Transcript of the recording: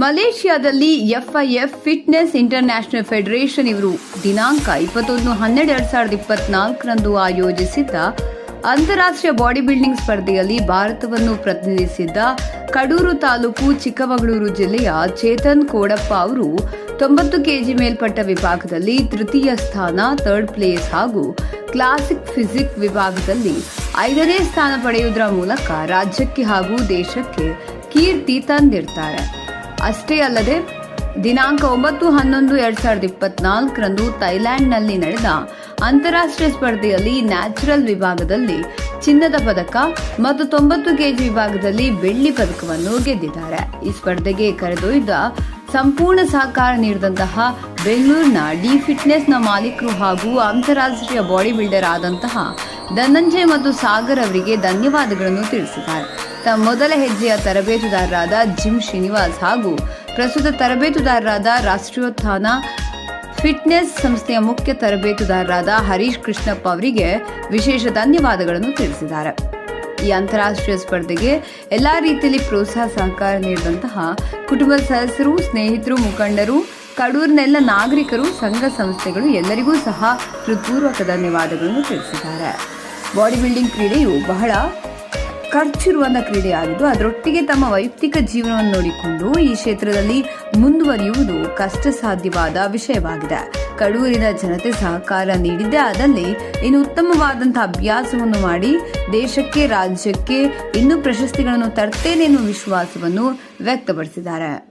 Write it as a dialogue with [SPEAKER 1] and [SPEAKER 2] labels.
[SPEAKER 1] ಮಲೇಷ್ಯಾದಲ್ಲಿ FIF fitness international federation ಇವರು ದಿನಾಂಕ ಇಪ್ಪತ್ತೊಂದು ಹನ್ನೆರಡು ಎರಡ್ ಸಾವಿರದ ಇಪ್ಪತ್ನಾಲ್ಕರಂದು ಆಯೋಜಿಸಿದ್ದ ಅಂತಾರಾಷ್ಟ್ರೀಯ ಬಾಡಿ ಬಿಲ್ಡಿಂಗ್ ಸ್ಪರ್ಧೆಯಲ್ಲಿ ಭಾರತವನ್ನು ಪ್ರತಿನಿಧಿಸಿದ್ದ ಕಡೂರು ತಾಲೂಕು ಚಿಕ್ಕಮಗಳೂರು ಜಿಲ್ಲೆಯ ಚೇತನ್ ಕೋಡಪ್ಪ ಅವರು ತೊಂಬತ್ತು ಕೆಜಿ ಮೇಲ್ಪಟ್ಟ ವಿಭಾಗದಲ್ಲಿ ತೃತೀಯ ಸ್ಥಾನ ಥರ್ಡ್ ಪ್ಲೇಸ್ ಹಾಗೂ ಕ್ಲಾಸಿಕ್ ಫಿಸಿಕ್ ವಿಭಾಗದಲ್ಲಿ ಐದನೇ ಸ್ಥಾನ ಪಡೆಯುವುದರ ಮೂಲಕ ರಾಜ್ಯಕ್ಕೆ ಹಾಗೂ ದೇಶಕ್ಕೆ ಕೀರ್ತಿ ತಂದಿರ್ತಾರೆ. ಅಷ್ಟೇ ಅಲ್ಲದೆ, ದಿನಾಂಕ ಒಂಬತ್ತು ಹನ್ನೊಂದು ಎರಡ್ ಸಾವಿರದ ಇಪ್ಪತ್ನಾಲ್ಕರಂದು ಥೈಲ್ಯಾಂಡ್ನಲ್ಲಿ ನಡೆದ ಅಂತಾರಾಷ್ಟ್ರೀಯ ಸ್ಪರ್ಧೆಯಲ್ಲಿ ನ್ಯಾಚುರಲ್ ವಿಭಾಗದಲ್ಲಿ ಚಿನ್ನದ ಪದಕ ಮತ್ತು ತೊಂಬತ್ತು ಕೆಜಿ ವಿಭಾಗದಲ್ಲಿ ಬೆಳ್ಳಿ ಪದಕವನ್ನು ಗೆದ್ದಿದ್ದಾರೆ. ಈ ಸ್ಪರ್ಧೆಗೆ ಕರೆದೊಯ್ದ ಸಂಪೂರ್ಣ ಸಹಕಾರ ನೀಡಿದಂತಹ ಬೆಂಗಳೂರಿನ ಡಿ ಫಿಟ್ನೆಸ್ನ ಮಾಲೀಕರು ಹಾಗೂ ಅಂತಾರಾಷ್ಟ್ರೀಯ ಬಾಡಿ ಬಿಲ್ಡರ್ ಆದಂತಹ ಧನಂಜಯ್ ಮತ್ತು ಸಾಗರ್ ಅವರಿಗೆ ಧನ್ಯವಾದಗಳನ್ನು ತಿಳಿಸಿದ್ದಾರೆ. ತಮ್ಮ ಮೊದಲ ಹೆಜ್ಜೆಯ ತರಬೇತುದಾರರಾದ ಜಿಮ್ ಶ್ರೀನಿವಾಸ್ ಹಾಗೂ ಪ್ರಸ್ತುತ ತರಬೇತುದಾರರಾದ ರಾಷ್ಟ್ರೀಯೋತ್ಥಾನ ಫಿಟ್ನೆಸ್ ಸಂಸ್ಥೆಯ ಮುಖ್ಯ ತರಬೇತುದಾರರಾದ ಹರೀಶ್ ಕೃಷ್ಣಪ್ಪ ಅವರಿಗೆ ವಿಶೇಷ ಧನ್ಯವಾದಗಳನ್ನು ತಿಳಿಸಿದ್ದಾರೆ. ಈ ಅಂತಾರಾಷ್ಟ್ರೀಯ ಸ್ಪರ್ಧೆಗೆ ಎಲ್ಲ ರೀತಿಯಲ್ಲಿ ಪ್ರೋತ್ಸಾಹ ಸಹಕಾರ ನೀಡಿದಂತಹ ಕುಟುಂಬದ ಸದಸ್ಯರು, ಸ್ನೇಹಿತರು, ಮುಖಂಡರು ಕಡೂರಿನ ಎಲ್ಲ ನಾಗರಿಕರು, ಸಂಘ ಸಂಸ್ಥೆಗಳು ಎಲ್ಲರಿಗೂ ಸಹ ಹೃತ್ಪೂರ್ವಕ ಧನ್ಯವಾದಗಳನ್ನು ತಿಳಿಸಿದ್ದಾರೆ. ಬಾಡಿ ಬಿಲ್ಡಿಂಗ್ ಕ್ರೀಡೆಯು ಬಹಳ ಖರ್ಚಿರುವಂಥ ಕ್ರೀಡೆಯಾಗಿದ್ದು ಅದರೊಟ್ಟಿಗೆ ತಮ್ಮ ವೈಯಕ್ತಿಕ ಜೀವನವನ್ನು ನೋಡಿಕೊಂಡು ಈ ಕ್ಷೇತ್ರದಲ್ಲಿ ಮುಂದುವರಿಯುವುದು ಕಷ್ಟ ಸಾಧ್ಯವಾದ ವಿಷಯವಾಗಿದೆ. ಕಡೂರಿನ ಜನತೆ ಸಹಕಾರ ನೀಡಿದ್ದೇ. ಅದರಲ್ಲಿ ಇನ್ನು ಉತ್ತಮವಾದಂತಹ ಅಭ್ಯಾಸವನ್ನು ಮಾಡಿ ದೇಶಕ್ಕೆ, ರಾಜ್ಯಕ್ಕೆ ಇನ್ನೂ ಪ್ರಶಸ್ತಿಗಳನ್ನು ತರ್ತೇನೆ ಎನ್ನುವ ವಿಶ್ವಾಸವನ್ನು ವ್ಯಕ್ತಪಡಿಸಿದ್ದಾರೆ.